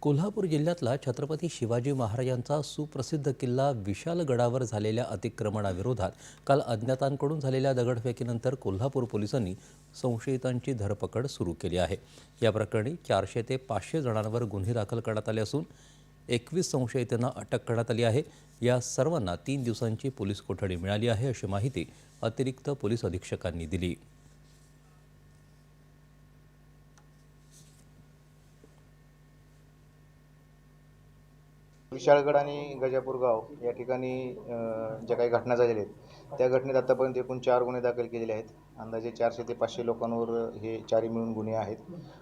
कोल्हापूर जिल्ह्यातला छत्रपती शिवाजी महाराजांचा सुप्रसिद्ध किल्ला विशालगडावर झालेल्या अतिक्रमणाविरोधात काल अज्ञातांकडून झालेल्या दगडफेकीनंतर कोल्हापूर पोलिसांनी संशयितांची धरपकड सुरू केली आहे. या प्रकरणी चारशे ते पाचशे जणांवर गुन्हे दाखल करण्यात आले असून एकवीस संशयितांना अटक करण्यात आली आहे. या सर्वांना तीन दिवसांची पोलीस कोठडी मिळाली आहे अशी माहिती अतिरिक्त पोलीस अधीक्षकांनी दिली. विशाळगड आणि गजापूर गाव या ठिकाणी ज्या काही घटना झालेल्या आहेत त्या घटनेत आतापर्यंत एकूण चार गुन्हे दाखल केलेले आहेत. अंदाजे चारशे ते पाचशे लोकांवर हे चारही मिळून गुन्हे आहेत.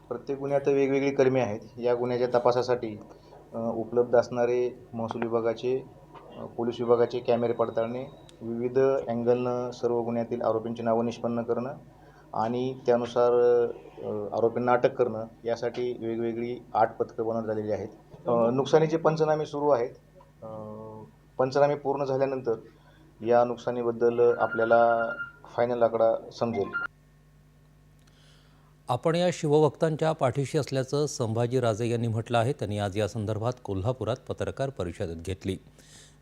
प्रत्येक गुन्ह्यात वेगवेगळी कर्मी आहेत. या गुन्ह्याच्या तपासासाठी उपलब्ध असणारे महसूल विभागाचे पोलीस विभागाचे कॅमेरे पडताळणे विविध अँगलनं सर्व गुन्ह्यातील आरोपींची नावं निष्पन्न करणं आणि त्यानुसार आरोपींना अटक करणं यासाठी वेगवेगळी आठ पथकं बनवण्यात आलेली आहेत. नुकसानीचे पंचनामे सुरू आहेत. पंचनामे पूर्ण झाल्यानंतर या नुकसानीबद्दल आपल्याला फायनल आकडा समजेल. आपण या शिवभक्तांच्या पाठीशी असल्याचं संभाजीराजे यांनी म्हटलं आहे. त्यांनी आज या संदर्भात कोल्हापुरात पत्रकार परिषद घेतली.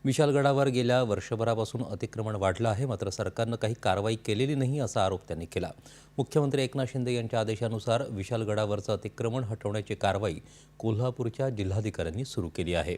विशालगडावर गेल्या वर्षभरापासून अतिक्रमण वाढलं आहे मात्र सरकारनं काही कारवाई केलेली नाही असा आरोप त्यांनी केला. मुख्यमंत्री एकनाथ शिंदे यांच्या आदेशानुसार विशालगडावरचं अतिक्रमण हटवण्याची कारवाई कोल्हापूरच्या जिल्हाधिकाऱ्यांनी सुरू केली आहे.